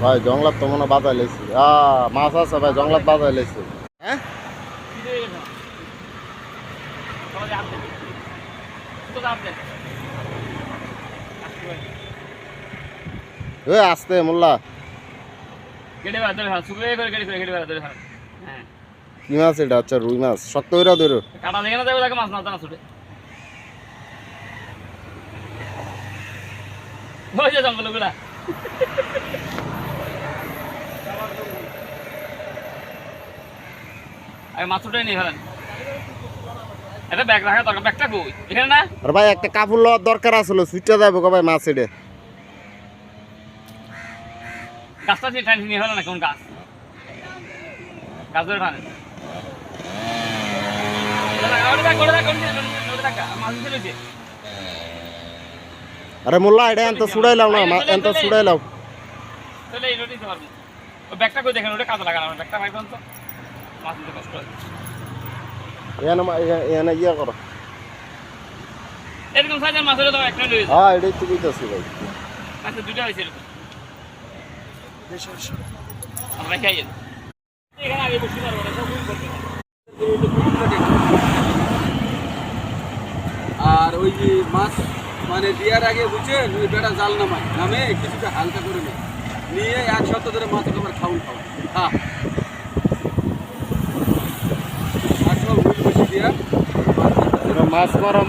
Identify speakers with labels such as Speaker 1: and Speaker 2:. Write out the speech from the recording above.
Speaker 1: ভাই জংলাত তো মনে বাজায় লেছি মাছ আছে ভাই জংলাত বাজায় লেছি হ্যাঁ? এ আসতে মোল্লা।
Speaker 2: কেটে করে হ্যাঁ।
Speaker 1: কি মাছ এটা? আচ্ছা রুই মাছ। শক্ত হইরা ধরো।
Speaker 2: কাটা দেখে না যাবে তাকে মাছ না ছুটে। ওই যে মাছ উঠে নিয়ে ফেলেন। এটা ব্যাগ রাখা দরকার ব্যাগটা কই? এখানে না?
Speaker 1: আর ভাই একটা কাপড় লওয়ার দরকার আসলো সুইটা যাব ভাই মাছ এটা
Speaker 2: গাছটা দিয়ে টানি ফেলেন না কোন গাছ গাছ ধরে টানেন
Speaker 1: আরে মোল্লা এটা এত ছুড়াইলাম না এত ছুড়াইলাম
Speaker 2: তাহলে এই দিতে পারব। ওই ব্যাগটা করে দেখেন ওটা কাজে লাগানো আমার ব্যাগটা ভাই তো। মাছ নিতে কষ্ট হয়।
Speaker 1: এখানে এখানে- এখানে ইয়ে করো।
Speaker 2: এরকম সাইজের মাছ হলে তো একটা রয়েছে
Speaker 1: হ্যাঁ এটাই তো কইতাছি ভাই।
Speaker 2: আচ্ছা দুটো হয়েছে এরকম।
Speaker 3: আর ওই যে মাছ মানে দেওয়ার আগে বুঝছেন ওই বেটা জাল নামায়। নামে কিছুটা হালকা করে নেয়। নিয়ে এক সপ্তাহ ধরে মাছ তোমার খাউন খাও হ্যাঁ
Speaker 1: মাছ মারা